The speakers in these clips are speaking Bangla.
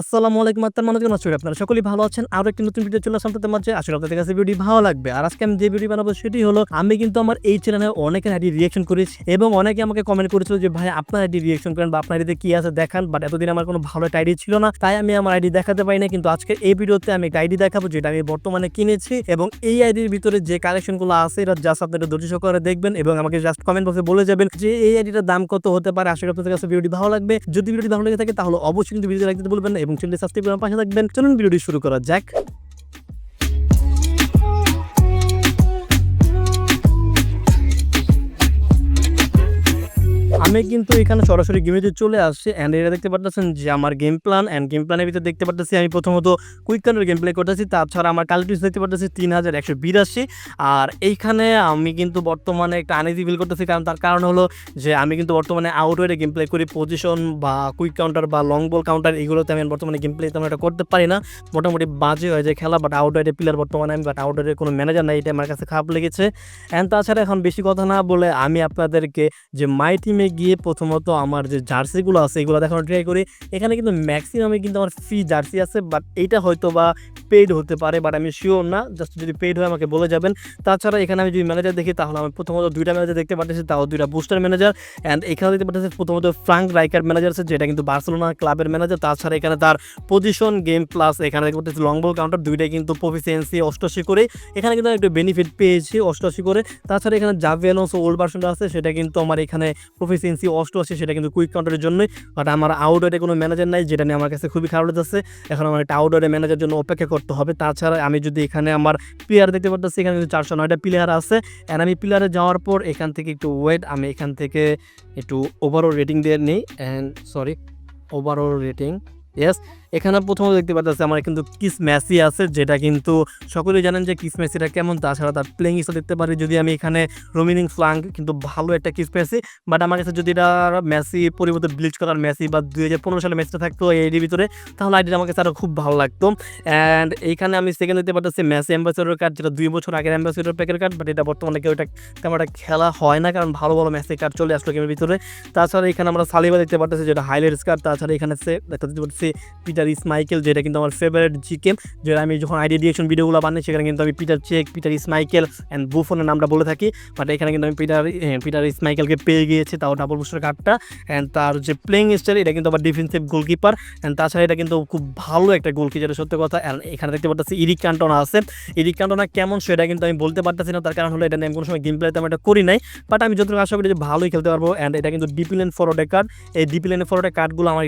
আসসালামু আলাইকুম আত্মার মানুষ আছেন আপনারা? সকলেই ভালো আছেন। আরও একটি নতুন ভিডিও চলে তাদের মাঝে। আসলে আপনাদের কাছে ভিডিও ভালো লাগবে। আর আজকে আমি যে ভিডিও বানাবো সেটি হলো, আমি কিন্তু আমার এই চ্যানেলে অনেকের আইডি রিয়েকশন করেছি এবং অনেকে আমাকে কমেন্ট করেছিল যে, ভাই, আপনার আইডি রিয়েকশন করেন বা আপনার আইডিতে কি আছে দেখান? বাট এতদিন আমার কোনো ভালো একটা আইডি ছিল না। তাই আমি আমার আইডি দেখাতে পারি না কিন্তু আজকে এই ভিডিওতে আমি একটা আইডি দেখাবো, যেটা আমি বর্তমানে কিনেছি। এবং এই আইডির ভিতরে যে কালেকশনগুলো আছে, এটা জাস্ট আপনারা ধৈর্য সহকারে দেখবেন এবং আমাকে জাস্ট কমেন্ট বক্সে বলে যাবেন যে, এই আইডিটার দাম কত হতে পারে। করি আপনাদের কাছে ভিডিওটি ভালো লাগবে। যদি ভিডিওটি ভালো লেগে থাকে, তাহলে অবশ্যই কিন্তু ভিডিও দিতে বলবেন এবং চ্যানেলটি সাবস্ক্রাইব করে পাশে থাকবেন। চলুন ভিডিওটি শুরু করা যাক। আমি কিন্তু এখানে সরাসরি গেমেতে চলে আসছি অ্যান্ড এটা দেখতে পারতেছেন যে আমার গেম প্ল্যান অ্যান্ড গেম প্ল্যানের ভিতরে দেখতে পারতেছি আমি প্রথমত কুইক কানের গেম প্লে করতেছি, তাছাড়া আমার কালিটিস দেখতে পারতেছি তিন হাজার একশো বিরাশি। আর এইখানে আমি কিন্তু বর্তমানে একটা আনিজি ফিল করতেছি, কারণ তার কারণ হলো যে আমি কিন্তু বর্তমানে আউটওয়ারে গেম প্লে করি পজিশন বা কুইক কাউন্টার বা লং বল কাউন্টার এগুলোতে আমি বর্তমানে গেম প্লে তেমন একটা করতে পারি না। মোটামুটি বাজে হয়ে যায় খেলা বাট আউটওয়ারে প্লেয়ার বর্তমানে আমি বাট আউটওয়ারে কোনো ম্যানেজার নাই এটা আমার কাছে খারাপ লেগেছে। অ্যান্ড তাছাড়া এখন বেশি কথা না বলে আমি আপনাদেরকে যে মাই টিমে গিয়ে প্রথমত আমার যে জার্সিগুলো আছে, এগুলো দেখানো ট্রাই করি। এখানে কিন্তু ম্যাক্সিমামে কিন্তু আমার ফ্রি জার্সি আছে বাট এইটা হয়তো বা পেইড হতে পারে বাট আমি শিওর না। জাস্ট যদি পেইড হয়, আমাকে বলে যাবেন। তাছাড়া এখানে আমি যদি ম্যানেজার দেখি, তাহলে আমি প্রথমত দুইটা ম্যানেজার দেখতে পাচ্ছি তাও দুইটা বুস্টার ম্যানেজার অ্যান্ড এখানে দেখতে পাচ্ছি প্রথমত ফ্রাঙ্ক রাইকার ম্যানেজার আছে, যেটা কিন্তু বার্সেলোনা ক্লাবের ম্যানেজার তাছাড়া এখানে তার পজিশন গেম প্লাস এখানে দেখতে পাচ্ছি লং বল কাউন্টার দুইটাই কিন্তু প্রফিসিয়েন্সি অষ্টআশি করে। এখানে কিন্তু একটু বেনিফিট পেয়েছি অষ্টআশি করে। তাছাড়া এখানে জাভিয়ানোস ওল্ড ভার্সনটা আছে, সেটা কিন্তু আমার এখানে প্রফিসিয়েন্সি আছে, সেটা কিন্তু কুইক কাউন্টারের জন্যই। বাট আমার আউটডোরে কোনো ম্যানেজার নাই, যেটা নিয়ে আমার কাছে খুবই খারাপ লাগতেছে। এখন আমার একটা আউটডোরে ম্যানেজার জন্য অপেক্ষা করতে হবে। তাছাড়া আমি যদি এখানে আমার প্লেয়ার দেখতে পারতেছি, এখানে কিন্তু চারশো নয়টা প্লেয়ার আছে। অ্যান্ড আমি প্লেয়ারে যাওয়ার পর এখান থেকে একটু ওয়েট আমি এখান থেকে একটু ওভারঅল রেটিং দিয়ে নিই। And sorry overall rating yes এখানে প্রথমে দেখতে পাচ্ছি আমার কিন্তু কিস ম্যাসি আছে, যেটা কিন্তু সকলেই জানেন যে কিস ম্যাসিটা কেমন, তাছাড়া তার প্লেইং হিসেবে দেখতে পারি যদি আমি এখানে রোমিনিং ফ্লাঙ্ক কিন্তু ভালো একটা কিস ম্যাসি বাট আমার কাছে যদি এটা মেসি পরিবর্তে ব্লিচ করার মেসি বা দুই হাজার পনেরো সালে ম্যাচটা থাকতো এইটির ভিতরে, তাহলে আইডিটা আমার কাছে আরও খুব ভালো লাগতো। অ্যান্ড এইখানে আমি সেকেন্ড দেখতে পাচ্ছি মেসি অ্যাম্বাসেডর কার্ড যেটা দুই বছর আগের অ্যাম্বাসেডর প্যাকের কার্ড বাট এটা বর্তমানে কেউ এটা তেমন একটা খেলা হয় না, কারণ ভালো ভালো ম্যাচের কার্ড চলে আসলো গেমের ভিতরে। তাছাড়া এখানে আমরা সালিবা দেখতে পাচ্ছি যেটা হাইলাইটস কার্ড তাছাড়া এখানে সে দেখতে পাচ্ছি পিটার ইসমাইকেল যেটা কিন্তু আমার ফেভারিট জিকে যেটা আমি যখন আইডিয়া ডিরেকশন ভিডিওগুলো বানাই, সেখানে কিন্তু আমি Peter Cech Peter Schmeichel and বুফনের নামটা বলে থাকি। বাট এখানে কিন্তু আমি পিটার পিটার ইসমাইকেলকে পেয়ে গিয়েছি, তাও ডাবল বুস্টার কার্ডটা অ্যান্ড তার যে প্লেইং স্টাইল এটা কিন্তু আবার ডিফেন্সিভ গোলকিপার অ্যান্ড তাছাড়া এটা কিন্তু খুব ভালো একটা গোলকি যেটা সত্যি কথা। এখানে দেখতে পারতেছি ইরিক কান্টনা আছে। ইরিক কান্টনা কেমন, সেটা কিন্তু আমি বলতে পারতেছি না। তার কারণ হলো এটা নিয়ে আমি কোনো সময় গেম প্লেতে আমি এটা করি নাই। বাট আমি যতটুকু আশা করি যে ভালোই খেলতে পারব। অ্যান্ড এটা কিন্তু ডিপিলেন ফরওয়ার্ডের কার্ড এই ডিপিলেন ফরওয়ার্ডের কার্ডগুলো আমার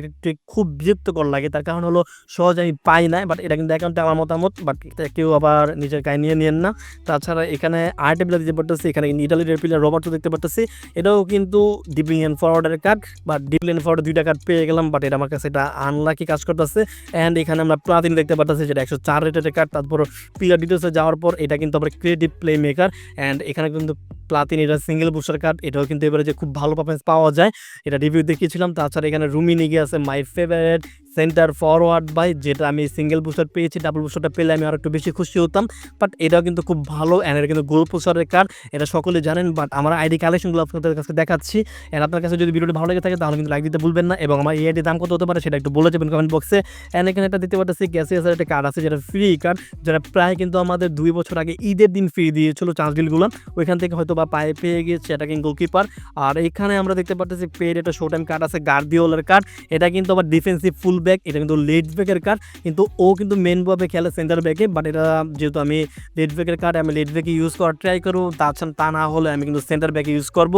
খুব বিরক্তকর লাগে। তার কারণ হলো সহজ আমি পাই নাই বাট এটা কিন্তু অ্যাকাউন্টে আমার মতামত বাট কেউ আবার নিজের গায়ে নিয়ে নিয়েন না। তাছাড়া এখানে আর্ট প্লেয়ার দিতে পারতেছি, এখানে কিন্তু ইটালির প্লেয়ার রবার্টো দেখতে পারতেছি। এটাও কিন্তু ডিপ্লিয়ান ফরওয়ার্ডের কার্ড বা ডিপ্লিয়ান ফরওয়ার্ড দুইটা কার্ড পেয়ে গেলাম বাট এটা আমার কাছে এটা আনলাকি কাজ করতেছে। অ্যান্ড এখানে আমরা প্লাতিন দেখতে পারতেছি, যেটা একশো চার রেটের কার্ড তারপর প্লেয়ার ডিটেলসে যাওয়ার পর এটা কিন্তু আবার ক্রিয়েটিভ প্লে মেকার অ্যান্ড এখানে কিন্তু প্লাতিন এটা সিঙ্গেল বুস্টার কার্ড এটাও কিন্তু এবারে যে খুব ভালো পারফরমেন্স পাওয়া যায়। এটা রিভিউ দেখিয়েছিলাম, তাছাড়া এখানে রুমিনিগে আছে my favourite centre forward by যেটা আমি সিঙ্গেল বুস্টার পেয়েছি ডাবল বুস্টারটা পেলে আমি আরও একটু বেশি খুশি হতাম। বাট এটাও কিন্তু খুব ভালো অ্যান্ড এটা কিন্তু গোল পোস্টারের কার্ড এটা সকলে জানেন বাট আমার আইডি কালেকশনগুলো আপনাদের কাছে দেখাচ্ছি। অ্যান্ড আপনার কাছে যদি ভিডিওটি ভালো লেগে থাকে, তাহলে কিন্তু লাইক দিতে ভুলবেন না এবং আমার এই আইডি দাম কত হতে পারে, সেটা একটু বলে যাবেন কমেন্ট বক্সে অ্যান্ড এখানে একটা দিতে পারতেছি গ্যাসিয়াসের একটা কার্ড আছে, যেটা ফ্রি কার্ড যেটা প্রায় কিন্তু আমাদের দুই বছর আগে ঈদের দিন ফ্রি দিয়েছিল চান্স ডিলগুলো ওইখান থেকে হয়তো বা পায়ে পেয়ে গিয়েছে, এটা কিন্তু গোলকিপার আর এখানে আমরা দেখতে পারতেছি পেড একটা শো টাইম কার্ড আছে গার্দিওলার কার্ড এটা কিন্তু আবার ডিফেন্সিভ ফুল ব্যাক এটা কিন্তু লেট ব্যাকের কার্ড কিন্তু ও কিন্তু মেনভাবে খেলে সেন্টার ব্যাকে বাট এটা যেহেতু আমি লেট ব্যাকের কার্ড আমি লেট ব্যাকে ইউজ করার ট্রাই করব তাছাড়া তা না হলে আমি কিন্তু সেন্টার ব্যাকে ইউজ করব।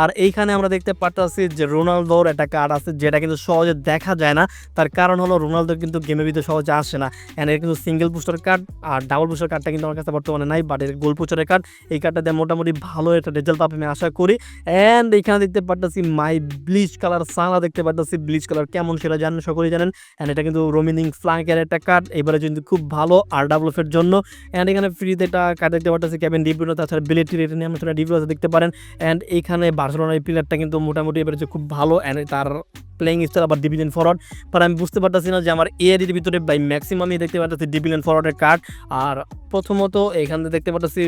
আর এইখানে আমরা দেখতে পারতেছি যে রোনালদোর একটা কার্ড আছে, যেটা কিন্তু সহজে দেখা যায় না। তার কারণ হলো রোনালদো কিন্তু গেমের ভিতরে সহজে আসে না। অ্যান্ড কিন্তু সিঙ্গেল বুস্টার কার্ড আর ডাবল বুস্টার কার্ডটা কিন্তু আমার কাছে বর্তমানে নাই বাট এর গোল পুচারের কার্ড এই কার্ডটা দিয়ে মোটামুটি ভালো একটা রেজাল্ট পাবে আমি আশা করি। অ্যান্ড এখানে দেখতে পারতেছি মাই ব্লিচ কালার সানা দেখতে পারতেছি ব্লিচ কালার কেমন সেটা জানেন, সকলেই জানেন। অ্যান্ড এটা কিন্তু রোমিনিং ফ্লাঙ্কের একটা কার্ড এবারে কিন্তু খুব ভালো আর ডাবলফের জন্য। অ্যান্ড এখানে ফ্রিতে একটা কার্ড দেখতে পারতেছি ক্যাবেন ডিপিনো তাছাড়া বিলেটি রেটে নিয়ে আমরা ডিপিও দেখতে পারেন। অ্যান্ড এখানে বার্সেলোনার এই প্লেয়ারটা কিন্তু মোটামুটি এবারে খুব ভালো অ্যান্ড তার প্লেইং স্টাইল আবার ডিভিডেন্ট ফরওয়ার্ড বাট আমি বুঝতে পারতেছি না যে আমার এআইডির ভিতরে বাই ম্যাক্সিমামই দেখতে পাচ্ছি ডিভিডেন্ট ফরওয়ার্ডের কার্ড আর প্রথমত এখানে দেখতে পাচ্ছি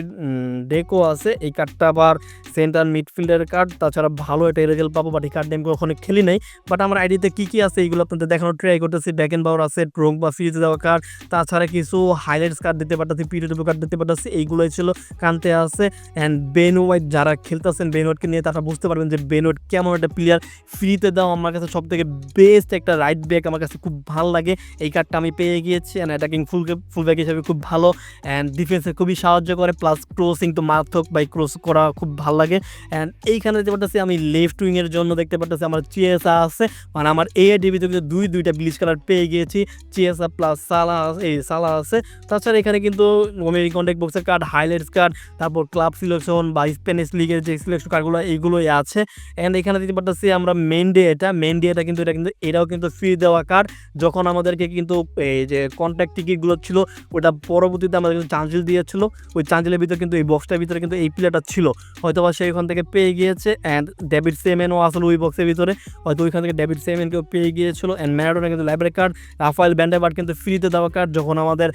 ডেকো আছে। এই কার্ডটা আবার সেন্টার মিডফিল্ডের কার্ড তাছাড়া ভালো একটা রেজাল্ট পাবো বাট এই কার্ড আমি কখনো খেলি নাই। বাট আমার আইডিতে কী কী আছে এইগুলো আপনাদের দেখানোর ট্রাই করতেছি। ব্যাক এন্ড পাওয়ার আছে ট্রোক বা ফ্রিজে দেওয়া কার্ড তাছাড়া কিছু হাইলাইটস কার্ড দিতে পারতেছি পিডিডব্লিউ কার্ড দিতে পারতেছি, এইগুলোই ছিল কান্তে আছে। অ্যান্ড বেন ওয়াইট যারা খেলতেছেন বেন ওয়াইটকে নিয়ে তারা বুঝতে পারবেন যে বেন কেমন একটা প্লেয়ার ফ্রিতে দাও, আমার কাছে সব থেকে বেস্ট একটা রাইট ব্যাক আমার কাছে খুব ভালো লাগে। এই কার্ডটা আমি পেয়ে গিয়েছি and attacking full full back হিসেবে খুব ভালো অ্যান্ড ডিফেন্সে খুবই সাহায্য করে প্লাস ক্রসিং তো মারাত্মক বাই ক্রস করা খুব ভালো লাগে। অ্যান্ড এইখানে দেখতে পারতেছি আমি লেফট উইংয়ের জন্য দেখতে পাচ্ছি আমার চিএসা আছে। মানে আমার এ ডিবিতে কিন্তু দুই দুইটা ব্লিচ কালার পেয়ে গিয়েছি। চিএসা প্লাস সালা এই সালা আছে। তাছাড়া এখানে কিন্তু ওমেরি কন্ট্যাক্ট বক্সের কার্ড হাইলাইটস কার্ড তারপর ক্লাব সিলেকশন বা স্প্যানিশ লিগের যে সিলেকশন কার্ডগুলো এইগুলোই আছে। অ্যান্ড এখানে দেখতে পাচ্ছি আমরা মেন ডে এটা মেন ডে এটা কিন্তু এটা কিন্তু এটাও কিন্তু ফ্রি দেওয়া কার্ড যখন আমাদেরকে কিন্তু এই যে কন্ট্যাক্ট টিকিটগুলো ছিল, ওটা পরবর্তীতে আমাদের কিন্তু চাঞ্চিল দিয়েছিল। ওই চাঞ্চিলের ভিতরে কিন্তু, এই বক্সটার ভিতরে কিন্তু এই প্লেয়ারটা ছিল। হয়তো বা সে ওখান থেকে পেয়ে গিয়েছে অ্যান্ড ডেভিড সেমেনও আসলে ওই বক্সের ভিতরে। হয়তো ওইখান থেকে ডেভিড সেমেনকেও পেয়ে গিয়েছিল অ্যান্ড ম্যারাডোনা কিন্তু library card Rafael van der Vaart কিন্তু ফ্রিতে দেওয়া কার্ড যখন আমাদের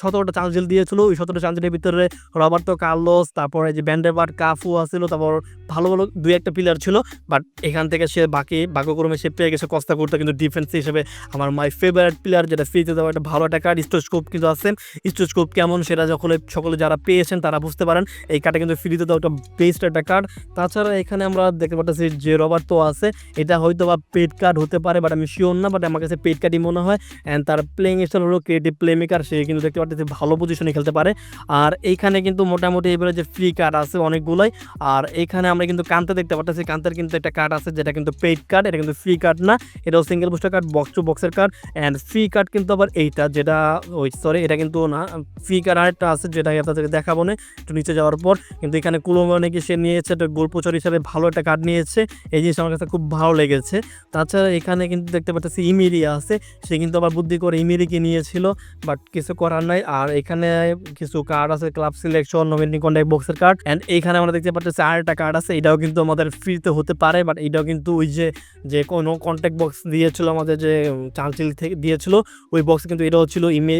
সতেরোটা চাঞ্চিল দিয়েছিল। ওই সতেরোটা চাঞ্চিলের ভিতরে রবার্তো কার্লোস তারপরে যে ব্যান্ডেবার্ড কাফু আসছিল তারপর ভালো ভালো দুই একটা প্লেয়ার ছিল। বাট এখান থেকে সে বাকি ভাগ্যক্রমে সে পেয়ে গেছে কস্তা করতে কিন্তু ডিফেন্স হিসেবে। আমার মাই ফেভারিট প্লেয়ার যেটা ফ্রিতে দেওয়া একটা ভালো একটা কার্ড স্টোস্কোপ কিন্তু আছে। স্টোস্কোপ কেমন সেটা যখন সকলে যারা পেয়েছেন তারা বুঝতে পারেন। এই কার্ডটা কিন্তু ফ্রিতে দেওয়া একটা বেস্ট একটা কার্ড তাছাড়া এখানে আমরা দেখতে পাচ্ছি যে রবার তো আছে। এটা হয়তো বা পেড কার্ড হতে পারে বাট আমি শিওর না বাট আমার কাছে পেড কার্ডই মনে হয়। অ্যান্ড তার প্লেইং স্টাইল হলো ক্রিয়েটিভ প্লে মেকার সে কিন্তু দেখতে পাচ্ছি ভালো পজিশনে খেলতে পারে। আর এইখানে কিন্তু মোটামুটি এবারে যে ফ্রি কার্ড আছে অনেকগুলোই। আর এখানে আমরা কিন্তু কান্তে দেখতে পাচ্ছি কান্তের কিন্তু একটা কার্ড আছে, যেটা কিন্তু পেড কার্ড এটা কিন্তু ফ্রি কার্ড না, এটাও single booster card box two বক্সের কার্ড অ্যান্ড ফ্রি কার্ড কিন্তু আবার এইটা, যেটা, ওই সরি এটা কিন্তু না ফ্রি কার্ড আরেকটা আছে যেটা আপনাদেরকে দেখাবো না, একটু নিচে যাওয়ার পর, কিন্তু এখানে কুলোমা নাকি সে নিয়েছে, একটা গোল প্রচার হিসাবে ভালো একটা কার্ড নিয়েছে, এই জিনিস আমার কাছে খুব ভালো লেগেছে। তাছাড়া এখানে কিন্তু দেখতে পাচ্ছি ইমিরি আছে, সে কিন্তু আবার বুদ্ধি করে ইমিরিকে নিয়েছিল বাট কিছু করার নাই, আর এখানে কিছু কার্ড আছে ক্লাব সিলেকশন কন্ট্যাক্ট বক্সের কার্ড অ্যান্ড এইখানে আমরা দেখতে পাচ্ছি আর একটা কার্ড আছে, এটাও কিন্তু আমাদের ফ্রিতে হতে পারে বাট এটাও কিন্তু ওই যে যে কোনো কন্ট্যাক্ট বক্স দিয়েছিল আমাদের যে চালচিল থেকে, দিয়েছিল। ওই বক্সে কিন্তু এটাও ছিল ইমে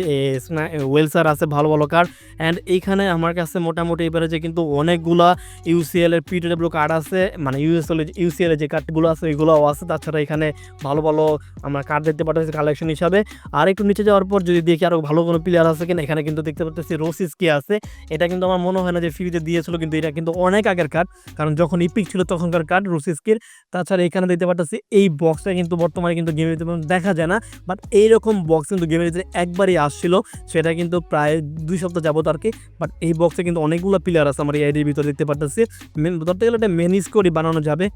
ওয়েলসার আছে, ভালো ভালো কার্ড অ্যান্ড এইখানে আমার কাছে মোটামুটি এবারে যে কিন্তু অনেকগুলা ইউসিএল এর পিডব্লিউ কার্ড আছে মানে ইউএসএল ইউসিএল এর যে কার্ডগুলো আছে, ওইগুলোও আছে। তাছাড়া এখানে ভালো ভালো আমরা কার্ড দেখতে পাচ্ছি কালেকশন হিসাবে। আর একটু নিচে যাওয়ার পর যদি দেখি আরও ভালো কোনো প্লেয়ার আছে কিনা, এখানে কিন্তু দেখতে পাচ্ছি রোসিস কি আছে। এটা কিন্তু আমার মনে হয় না যে ফ্রিতে দিয়েছিল, কিন্তু এটা কিন্তু অনেক আগের কার্ড কারণ যখন ইপিক ছিল তখনকার কার্ড রোসিসকির তাছাড়া এখানে দেখতে পাচ্ছি এই বক্সটা কিন্তু বর্তমানে কিন্তু গেমের ভিতরে দেখা যায় না বাট এইরকম বক্স কিন্তু গেমের ভিতরে একবারই আসছিল, সেটা কিন্তু প্রায় দুই সপ্তাহ যাবত আর কি বাট এই বক্সে কিন্তু অনেকগুলো প্লেয়ার আছে আমার এই আইডির ভিতরে দেখতে পাচ্ছি ধরতে গেলে এটা মেনিস করে বানানো যাবে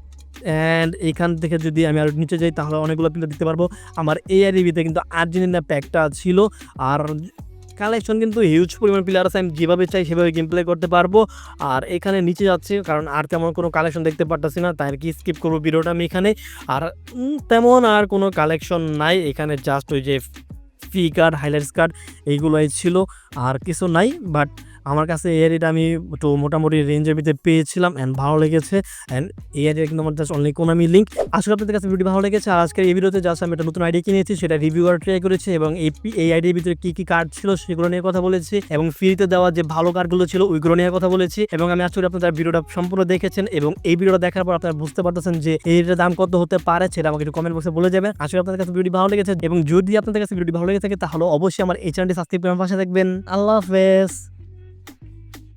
অ্যান্ড এখান থেকে যদি আমি আর নিচে যাই তাহলে অনেকগুলো প্লেয়ার দিতে পারব। আমার এই আইডিবিতে কিন্তু আর্জেন্টিনা প্যাকটা ছিল, আর কালেকশন কিন্তু হিউজ পরিমাণ প্লেয়ার আছে আমি যেভাবে চাই সেভাবে গেম প্লে করতে পারব। আর এখানে নিচে যাচ্ছি, কারণ আর তেমন কোনো কালেকশন দেখতে পারতেছি না, তাই আর কি স্কিপ করব ভিডিওটা আমি এখানে। আর তেমন আর কোনো কালেকশন নাই, এখানে জাস্ট ওই যে ফি কার্ড হাইলাইটস কার্ড এইগুলোই ছিল। আর কিছু নাই বাট আমার কাছে এই আমি একটু মোটামুটি রেঞ্জের ভিতরে পেয়েছিলাম অ্যান্ড ভালো লেগেছে অ্যান্ড এই আইডিটা কিন্তু আমার জাস্ট অনলি কোনো আমি লিঙ্ক আসলে আপনাদের কাছে ভিডিও ভালো লেগেছে। আর আজকের এই ভিডিওতে জাস্ট আমি একটা নতুন আইডি কিনেছি সেটা রিভিউ আর ট্রাই করেছি এবং এই এই আইডির ভিতরে কী কী কার্ড ছিল সেগুলো নিয়ে কথা বলেছি এবং ফ্রিতে দেওয়া যে ভালো কার্ডগুলো ছিল ওইগুলো নিয়ে কথা বলেছি এবং আমি আসলে আপনাদের ভিডিওটা সম্পূর্ণ দেখেছেন এবং এই ভিডিওটা দেখার পর আপনারা বুঝতে পারতেছেন যে এইটার দাম কত হতে পারে সেটা আমাকে একটু কমেন্ট বক্সে বলে যাবেন। আসলে আপনাদের কাছে ভিডিও ভালো লেগেছে এবং যদি আপনাদের কাছে ভিডিও ভালো লেগে থাকে তাহলে অবশ্যই আমার এই চ্যানেলটি সাবস্ক্রাইব করে আমার পাশে দেখবেন আল্লাহ হাফেজ।